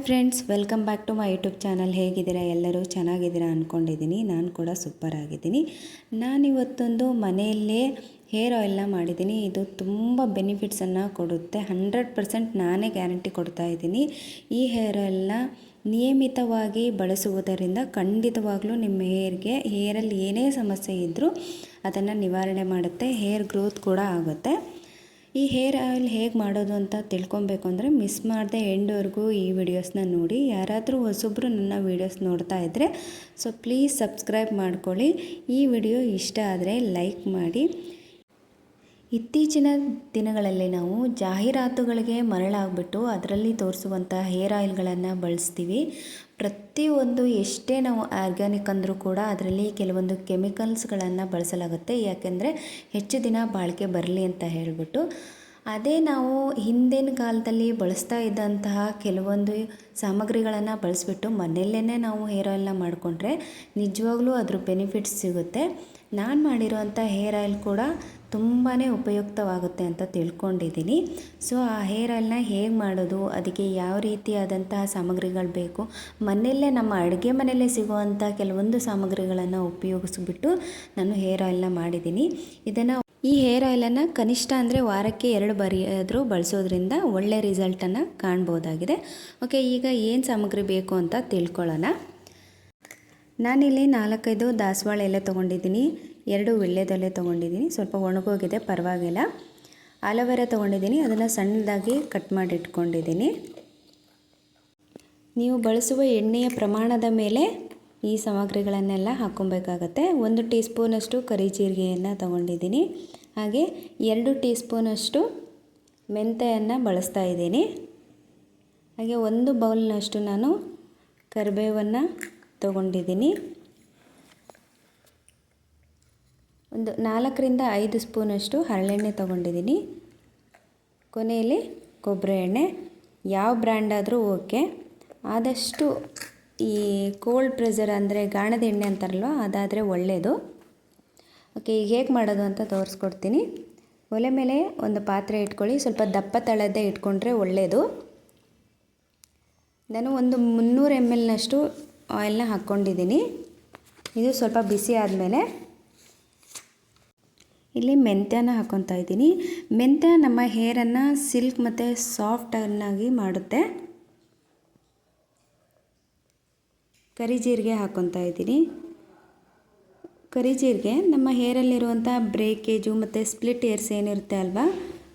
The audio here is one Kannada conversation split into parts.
Hi friends welcome back to my YouTube channel ಹೇಗಿದ್ದೀರಾ? ಎಲ್ಲರೂ ಚೆನ್ನಾಗಿದ್ದೀರಾ ಅಂದ್ಕೊಂಡಿದ್ದೀನಿ ನಾನು ಕೂಡ ಸೂಪರ್ ಆಗಿದ್ದೀನಿ. ನಾನಿವತ್ತೊಂದು ಮನೆಯಲ್ಲೇ ಹೇರ್ ಆಯಿಲ್ನ ಮಾಡಿದ್ದೀನಿ. ಇದು ತುಂಬ ಬೆನಿಫಿಟ್ಸನ್ನು ಕೊಡುತ್ತೆ. ಹಂಡ್ರೆಡ್ ಪರ್ಸೆಂಟ್ ನಾನೇ ಗ್ಯಾರಂಟಿ ಕೊಡ್ತಾ ಇದ್ದೀನಿ. ಈ ಹೇರ್ ಆಯಿಲ್ನ ನಿಯಮಿತವಾಗಿ ಬಳಸುವುದರಿಂದ ಖಂಡಿತವಾಗ್ಲೂ ನಿಮ್ಮ ಹೇರ್ಗೆ ಹೇರಲ್ಲಿ ಏನೇ ಸಮಸ್ಯೆ ಇದ್ದರೂ ಅದನ್ನು ನಿವಾರಣೆ ಮಾಡುತ್ತೆ. ಹೇರ್ ಗ್ರೋತ್ ಕೂಡ ಆಗುತ್ತೆ. ಈ ಹೇರ್ ಆಯಿಲ್ ಹೇಗೆ ಮಾಡೋದು ಅಂತ ತಿಳ್ಕೊಬೇಕು ಅಂದರೆ ಮಿಸ್ ಮಾಡದೆ ಎಂಡ್ವರೆಗೂ ಈ ವಿಡಿಯೋಸ್ನ ನೋಡಿ. ಯಾರಾದರೂ ಹೊಸೊಬ್ಬರು ನನ್ನ ವೀಡಿಯೋಸ್ ನೋಡ್ತಾ ಇದ್ದರೆ ಸೊ ಪ್ಲೀಸ್ ಸಬ್ಸ್ಕ್ರೈಬ್ ಮಾಡ್ಕೊಳ್ಳಿ. ಈ ವಿಡಿಯೋ ಇಷ್ಟ ಆದರೆ ಲೈಕ್ ಮಾಡಿ. ಇತ್ತೀಚಿನ ದಿನಗಳಲ್ಲಿ ನಾವು ಜಾಹೀರಾತುಗಳಿಗೆ ಮರಳಾಗ್ಬಿಟ್ಟು ಅದರಲ್ಲಿ ತೋರಿಸುವಂಥ ಹೇರ್ ಆಯಿಲ್ಗಳನ್ನು ಬಳಸ್ತೀವಿ. ಪ್ರತಿಯೊಂದು ಎಷ್ಟೇ ನಾವು ಆರ್ಗ್ಯಾನಿಕ್ ಅಂದರೂ ಕೂಡ ಅದರಲ್ಲಿ ಕೆಲವೊಂದು ಕೆಮಿಕಲ್ಸ್ಗಳನ್ನು ಬಳಸಲಾಗುತ್ತೆ. ಯಾಕೆಂದರೆ ಹೆಚ್ಚು ದಿನ ಬಾಳಿಕೆ ಬರಲಿ ಅಂತ ಹೇಳಿಬಿಟ್ಟು. ಅದೇ ನಾವು ಹಿಂದಿನ ಕಾಲದಲ್ಲಿ ಬಳಸ್ತಾ ಇದ್ದಂತಹ ಕೆಲವೊಂದು ಸಾಮಗ್ರಿಗಳನ್ನು ಬಳಸಿಬಿಟ್ಟು ಮನೆಯಲ್ಲೇ ನಾವು ಹೇರ್ ಆಯಿಲ್ನ ಮಾಡಿಕೊಂಡ್ರೆ ನಿಜವಾಗ್ಲೂ ಅದ್ರ ಬೆನಿಫಿಟ್ಸ್ ಸಿಗುತ್ತೆ. ನಾನು ಮಾಡಿರೋವಂಥ ಹೇರ್ ಆಯಿಲ್ ಕೂಡ ತುಂಬಾ ಉಪಯುಕ್ತವಾಗುತ್ತೆ ಅಂತ ತಿಳ್ಕೊಂಡಿದ್ದೀನಿ. ಸೊ, ಆ ಹೇರ್ ಆಯಿಲ್ನ ಹೇಗೆ ಮಾಡೋದು, ಅದಕ್ಕೆ ಯಾವ ರೀತಿಯಾದಂತಹ ಸಾಮಗ್ರಿಗಳು ಬೇಕು, ಮನೆಯಲ್ಲೇ ನಮ್ಮ ಅಡುಗೆ ಮನೆಯಲ್ಲೇ ಸಿಗುವಂಥ ಕೆಲವೊಂದು ಸಾಮಗ್ರಿಗಳನ್ನು ಉಪಯೋಗಿಸ್ಬಿಟ್ಟು ನಾನು ಹೇರ್ ಆಯಿಲ್ನ ಮಾಡಿದ್ದೀನಿ. ಇದನ್ನು ಈ ಹೇರ್ ಆಯಿಲನ್ನು ಕನಿಷ್ಠ ಅಂದರೆ ವಾರಕ್ಕೆ ಎರಡು ಬಾರಿ ಆದರೂ ಬಳಸೋದ್ರಿಂದ ಒಳ್ಳೆ ರಿಸಲ್ಟನ್ನು ಕಾಣ್ಬೋದಾಗಿದೆ. ಓಕೆ, ಈಗ ಏನು ಸಾಮಗ್ರಿ ಬೇಕು ಅಂತ ತಿಳ್ಕೊಳ್ಳೋಣ. ನಾನಿಲ್ಲಿ ನಾಲ್ಕೈದು ದಾಸವಾಳ ಎಲೆ ತೊಗೊಂಡಿದ್ದೀನಿ. ಎರಡು ವಿಳ್ಯದೆಲೆ ತೊಗೊಂಡಿದ್ದೀನಿ. ಸ್ವಲ್ಪ ಒಣಗೋಗಿದೆ, ಪರವಾಗಿಲ್ಲ. ಆಲೋವೆರಾ ತೊಗೊಂಡಿದ್ದೀನಿ. ಅದನ್ನು ಸಣ್ಣದಾಗಿ ಕಟ್ ಮಾಡಿ ಇಟ್ಕೊಂಡಿದ್ದೀನಿ. ನೀವು ಬಳಸುವ ಎಣ್ಣೆಯ ಪ್ರಮಾಣದ ಮೇಲೆ ಈ ಸಾಮಗ್ರಿಗಳನ್ನೆಲ್ಲ ಹಾಕ್ಕೊಬೇಕಾಗತ್ತೆ. ಒಂದು ಟೀ ಸ್ಪೂನಷ್ಟು ಕರಿ ಜೀರಿಗೆಯನ್ನು ತೊಗೊಂಡಿದ್ದೀನಿ. ಹಾಗೆ ಎರಡು ಟೀ ಸ್ಪೂನಷ್ಟು ಮೆಂತೆಯನ್ನು ಬಳಸ್ತಾ ಇದ್ದೀನಿ. ಹಾಗೆ ಒಂದು ಬೌಲ್ನಷ್ಟು ನಾನು ಕರಿಬೇವನ್ನು ತೊಗೊಂಡಿದ್ದೀನಿ. ಒಂದು ನಾಲ್ಕರಿಂದ ಐದು ಸ್ಪೂನಷ್ಟು ಹರಳೆಣ್ಣೆ ತೊಗೊಂಡಿದ್ದೀನಿ. ಕೊನೆಯಲ್ಲಿ ಕೊಬ್ಬರಿ ಎಣ್ಣೆ. ಯಾವ ಬ್ರ್ಯಾಂಡ್ ಆದರೂ ಓಕೆ. ಆದಷ್ಟು ಈ ಕೋಲ್ಡ್ ಪ್ರೆಸರ್ ಅಂದರೆ ಗಾಣದ ಎಣ್ಣೆ ಅಂತಾರಲ್ವ, ಅದಾದರೆ ಒಳ್ಳೆಯದು ಓಕೆ, ಈಗ ಹೇಗೆ ಮಾಡೋದು ಅಂತ ತೋರಿಸ್ಕೊಡ್ತೀನಿ. ಒಲೆ ಮೇಲೆ ಒಂದು ಪಾತ್ರೆ ಇಟ್ಕೊಳ್ಳಿ, ಸ್ವಲ್ಪ ದಪ್ಪ ತಳದ್ದೇ ಇಟ್ಕೊಂಡ್ರೆ ಒಳ್ಳೆಯದು ನಾನು ಒಂದು ಮುನ್ನೂರು ಎಂ ಎಲ್ನಷ್ಟು ಆಯಿಲ್ನ ಹಾಕ್ಕೊಂಡಿದ್ದೀನಿ. ಇದು ಸ್ವಲ್ಪ ಬಿಸಿ ಆದಮೇಲೆ ಇಲ್ಲಿ ಮೆಂತ್ಯನ ಹಾಕ್ಕೊತಾ ಇದ್ದೀನಿ. ಮೆಂತ್ಯ ನಮ್ಮ ಹೇರನ್ನು ಸಿಲ್ಕ್ ಮತ್ತು ಸಾಫ್ಟನ್ನಾಗಿ ಮಾಡುತ್ತೆ. ಕರಿಜೀರಿಗೆ ಹಾಕ್ಕೊತಾ ಇದ್ದೀನಿ. ಕರಿಜೀರಿಗೆ ನಮ್ಮ ಹೇರಲ್ಲಿರುವಂಥ ಬ್ರೇಕೇಜು ಮತ್ತು ಸ್ಪ್ಲಿಟ್ ಏರ್ಸ್ ಏನಿರುತ್ತೆ ಅಲ್ವಾ,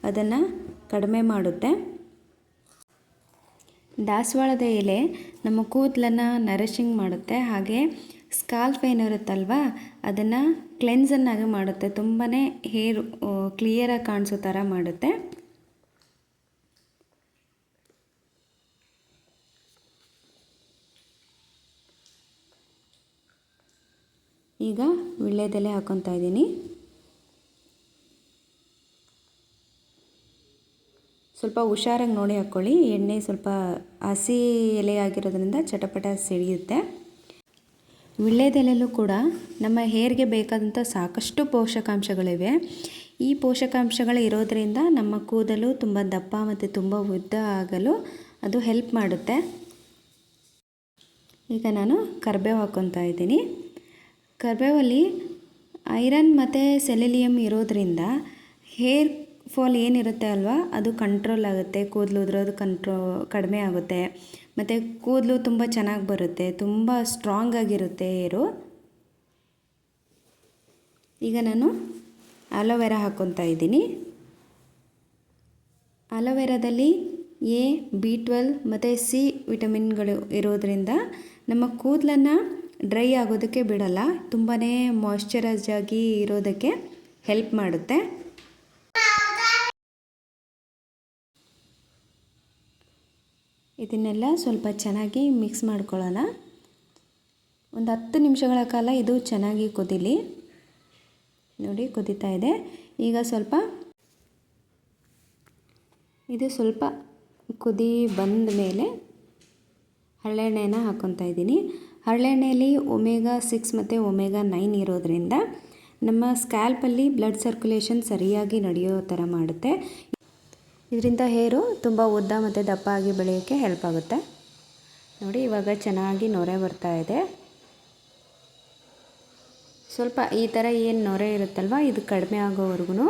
ಅದನ್ನು ಕಡಿಮೆ ಮಾಡುತ್ತೆ. ದಾಸವಾಳದ ಎಲೆ ನಮ್ಮ ಕೂದಲನ್ನು ನರಿಶಿಂಗ್ ಮಾಡುತ್ತೆ. ಹಾಗೆ ಸ್ಕಾಲ್ಫ್ ಏನಿರುತ್ತಲ್ವಾ ಅದನ್ನು ಕ್ಲೆನ್ಸನ್ನಾಗಿ ಮಾಡುತ್ತೆ. ತುಂಬಾ ಹೇರ್ ಕ್ಲಿಯರಾಗಿ ಕಾಣಿಸೋ ಥರ ಮಾಡುತ್ತೆ. ಈಗ ವಿಳ್ಳೆದೆಲೆ ಹಾಕೊತಾ ಇದ್ದೀನಿ. ಸ್ವಲ್ಪ ಹುಷಾರಾಗಿ ನೋಡಿ ಹಾಕ್ಕೊಳ್ಳಿ. ಎಣ್ಣೆ ಸ್ವಲ್ಪ ಹಸಿ ಎಲೆ ಆಗಿರೋದ್ರಿಂದ ಚಟಪಟ ಸಿಡಿಯುತ್ತೆ. ವಿಳ್ಯದೆಲೆಯಲ್ಲೂ ಕೂಡ ನಮ್ಮ ಹೇರ್ಗೆ ಬೇಕಾದಂಥ ಸಾಕಷ್ಟು ಪೋಷಕಾಂಶಗಳಿವೆ. ಈ ಪೋಷಕಾಂಶಗಳು ಇರೋದರಿಂದ ನಮ್ಮ ಕೂದಲು ತುಂಬ ದಪ್ಪ ಮತ್ತು ತುಂಬ ಉದ್ದ ಆಗಲು ಅದು ಹೆಲ್ಪ್ ಮಾಡುತ್ತೆ. ಈಗ ನಾನು ಕರ್ಬೇವು ಹಾಕ್ಕೊತಾ ಇದ್ದೀನಿ. ಕರ್ಬೇವಲ್ಲಿ ಐರನ್ ಮತ್ತು ಸೆಲೆಲಿಯಮ್ ಇರೋದರಿಂದ ಹೇರ್ ಫಾಲ್ ಏನಿರುತ್ತೆ ಅಲ್ವಾ ಅದು ಕಂಟ್ರೋಲ್ ಆಗುತ್ತೆ, ಕೂದಲು ಉದುರೋದು ಕಂಟ್ರೋ, ಕಡಿಮೆ ಆಗುತ್ತೆ. ಮತ್ತು ಕೂದಲು ತುಂಬ ಚೆನ್ನಾಗಿ ಬರುತ್ತೆ, ತುಂಬ ಸ್ಟ್ರಾಂಗ್ ಆಗಿರುತ್ತೆ ಏರು. ಈಗ ನಾನು ಅಲೋವೆರಾ ಹಾಕ್ಕೊತಾ ಇದ್ದೀನಿ. ಅಲೋವೆರಾದಲ್ಲಿ ಎ, ಬಿ ಟ್ವೆಲ್ ಮತ್ತು ಸಿ ವಿಟಮಿನ್ಗಳು ಇರೋದರಿಂದ ನಮ್ಮ ಕೂದಲನ್ನು ಡ್ರೈ ಆಗೋದಕ್ಕೆ ಬಿಡಲ್ಲ ತುಂಬಾ ಮಾಯಶ್ಚರೈಸ್ ಆಗಿ ಇರೋದಕ್ಕೆ ಹೆಲ್ಪ್ ಮಾಡುತ್ತೆ. ಇದನ್ನೆಲ್ಲ ಸ್ವಲ್ಪ ಚೆನ್ನಾಗಿ ಮಿಕ್ಸ್ ಮಾಡ್ಕೊಳ್ಳೋಣ. ಒಂದು ಹತ್ತು ನಿಮಿಷಗಳ ಕಾಲ ಇದು ಚೆನ್ನಾಗಿ ಕುದಿಲಿ. ನೋಡಿ ಕುದೀತಾ ಇದೆ. ಈಗ ಸ್ವಲ್ಪ ಇದು ಸ್ವಲ್ಪ ಕುದಿ ಬಂದ ಮೇಲೆ ಹರಳೆಣ್ಣೆನ ಹಾಕ್ಕೊತಾ ಇದ್ದೀನಿ. ಹರಳೆಣ್ಣೆಯಲ್ಲಿ ಒಮೆಗಾ ಸಿಕ್ಸ್ ಮತ್ತು ಒಮೆಗಾ ನೈನ್ ಇರೋದರಿಂದ ನಮ್ಮ ಸ್ಕ್ಯಾಲ್ಪಲ್ಲಿ ಬ್ಲಡ್ ಸರ್ಕ್ಯುಲೇಷನ್ ಸರಿಯಾಗಿ ನಡೆಯೋ ಥರ ಮಾಡುತ್ತೆ. ಇದರಿಂದ ಹೇರು ತುಂಬ ಉದ್ದ ಮತ್ತು ದಪ್ಪ ಆಗಿ ಬೆಳೆಯೋಕ್ಕೆ ಹೆಲ್ಪ್ ಆಗುತ್ತೆ. ನೋಡಿ, ಇವಾಗ ಚೆನ್ನಾಗಿ ನೊರೆ ಬರ್ತಾ ಇದೆ. ಸ್ವಲ್ಪ ಈ ಥರ ಏನು ನೊರೆ ಇರುತ್ತಲ್ವ, ಇದು ಕಡಿಮೆ ಆಗೋವರೆಗೂ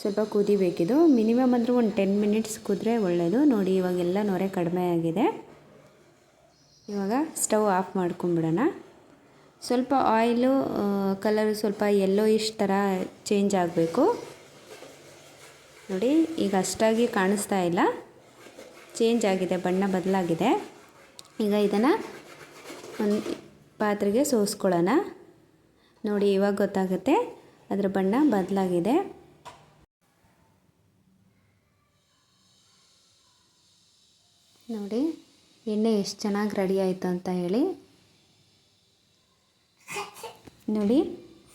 ಸ್ವಲ್ಪ ಕುದಿಬೇಕಿದು ಮಿನಿಮಮ್ ಅಂದರೆ ಒಂದು ಟೆನ್ ಮಿನಿಟ್ಸ್ ಕುದ್ರೆ ಒಳ್ಳೆಯದು ನೋಡಿ ಇವಾಗೆಲ್ಲ ನೊರೆ ಕಡಿಮೆ ಆಗಿದೆ. ಇವಾಗ ಸ್ಟವ್ ಆಫ್ ಮಾಡ್ಕೊಂಬಿಡೋಣ. ಸ್ವಲ್ಪ ಆಯಿಲು ಕಲರ್ ಸ್ವಲ್ಪ ಇಷ್ಟು ಥರ ಚೇಂಜ್ ಆಗಬೇಕು. ನೋಡಿ, ಈಗ ಅಷ್ಟಾಗಿ ಕಾಣಿಸ್ತಾ ಇಲ್ಲ. ಚೇಂಜ್ ಆಗಿದೆ, ಬಣ್ಣ ಬದಲಾಗಿದೆ. ಈಗ ಇದನ್ನು ಒಂದು ಪಾತ್ರೆಗೆ ಸೋಸ್ಕೊಳ್ಳೋಣ. ನೋಡಿ, ಇವಾಗ ಗೊತ್ತಾಗುತ್ತೆ ಅದರ ಬಣ್ಣ ಬದಲಾಗಿದೆ. ನೋಡಿ, ಎಣ್ಣೆ ಎಷ್ಟು ಚೆನ್ನಾಗಿ ರೆಡಿ ಆಯಿತು ಅಂತ ಹೇಳಿ. ನೋಡಿ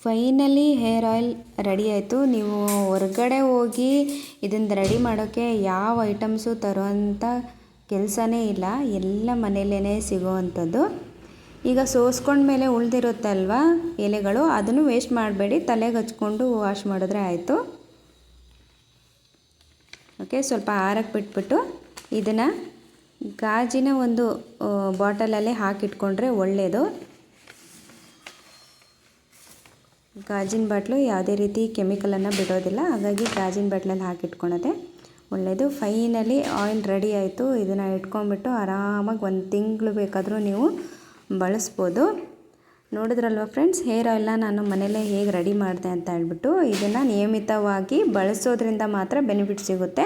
ಫೈನಲಿ ಹೇರ್ ಆಯಿಲ್ ರೆಡಿ ಆಯಿತು. ನೀವು ಹೊರಗಡೆ ಹೋಗಿ ಇದನ್ನು ರೆಡಿ ಮಾಡೋಕ್ಕೆ ಯಾವ ಐಟಮ್ಸು ತರುವಂಥ ಕೆಲಸನೇ ಇಲ್ಲ. ಎಲ್ಲ ಮನೆಯಲ್ಲೇ ಸಿಗೋವಂಥದ್ದು. ಈಗ ಸೋಸ್ಕೊಂಡ್ಮೇಲೆ ಉಳಿದಿರುತ್ತಲ್ವ ಎಲೆಗಳು? ಅದನ್ನು ವೇಸ್ಟ್ ಮಾಡಬೇಡಿ. ತಲೆಗೆ ಹಚ್ಕೊಂಡು ವಾಶ್ ಮಾಡಿದ್ರೆ ಆಯಿತು. ಓಕೆ, ಸ್ವಲ್ಪ ಆರಕ್ಕೆ ಬಿಟ್ಬಿಟ್ಟು ಇದನ್ನು ಗಾಜಿನ ಒಂದು ಬಾಟಲಲ್ಲಿ ಹಾಕಿಟ್ಕೊಂಡ್ರೆ ಒಳ್ಳೆಯದು ಗಾಜಿನ ಬಾಟ್ಲು ಯಾವುದೇ ರೀತಿ ಕೆಮಿಕಲನ್ನು ಬಿಡೋದಿಲ್ಲ. ಹಾಗಾಗಿ ಗಾಜಿನ ಬಾಟ್ಲಲ್ಲಿ ಹಾಕಿಟ್ಕೊಳೋದೆ ಒಳ್ಳೆಯದು ಫೈನಲಿ ಆಯಿಲ್ ರೆಡಿ ಆಯಿತು. ಇದನ್ನು ಇಟ್ಕೊಂಡ್ಬಿಟ್ಟು ಆರಾಮಾಗಿ ಒಂದು ತಿಂಗಳು ಬೇಕಾದರೂ ನೀವು ಬಳಸ್ಬೋದು. ನೋಡಿದ್ರಲ್ವ ಫ್ರೆಂಡ್ಸ್, ಹೇರ್ ಆಯಿಲ್ನ ನಾನು ಮನೇಲೇ ಹೇಗೆ ರೆಡಿ ಮಾಡಿದೆ ಅಂತ ಹೇಳ್ಬಿಟ್ಟು ಇದನ್ನು ನಿಯಮಿತವಾಗಿ ಬಳಸೋದ್ರಿಂದ ಮಾತ್ರ ಬೆನಿಫಿಟ್ ಸಿಗುತ್ತೆ.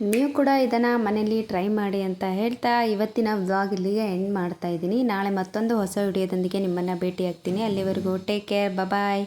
ನೀವು ಕೂಡ ಇದನ್ನು ಮನೇಲಿ ಟ್ರೈ ಮಾಡಿ ಅಂತ ಹೇಳ್ತಾ ಇವತ್ತಿನ ವ್ಲಾಗ್ ಇಲ್ಲಿಗೆ ಎಂಡ್ ಮಾಡ್ತಾ ಇದ್ದೀನಿ. ನಾಳೆ ಮತ್ತೊಂದು ಹೊಸ ವಿಡಿಯೋದೊಂದಿಗೆ ನಿಮ್ಮನ್ನು ಭೇಟಿ ಆಗ್ತೀನಿ ಅಲ್ಲಿವರೆಗೂ ಟೇಕ್ ಕೇರ್ ಬಾಯ್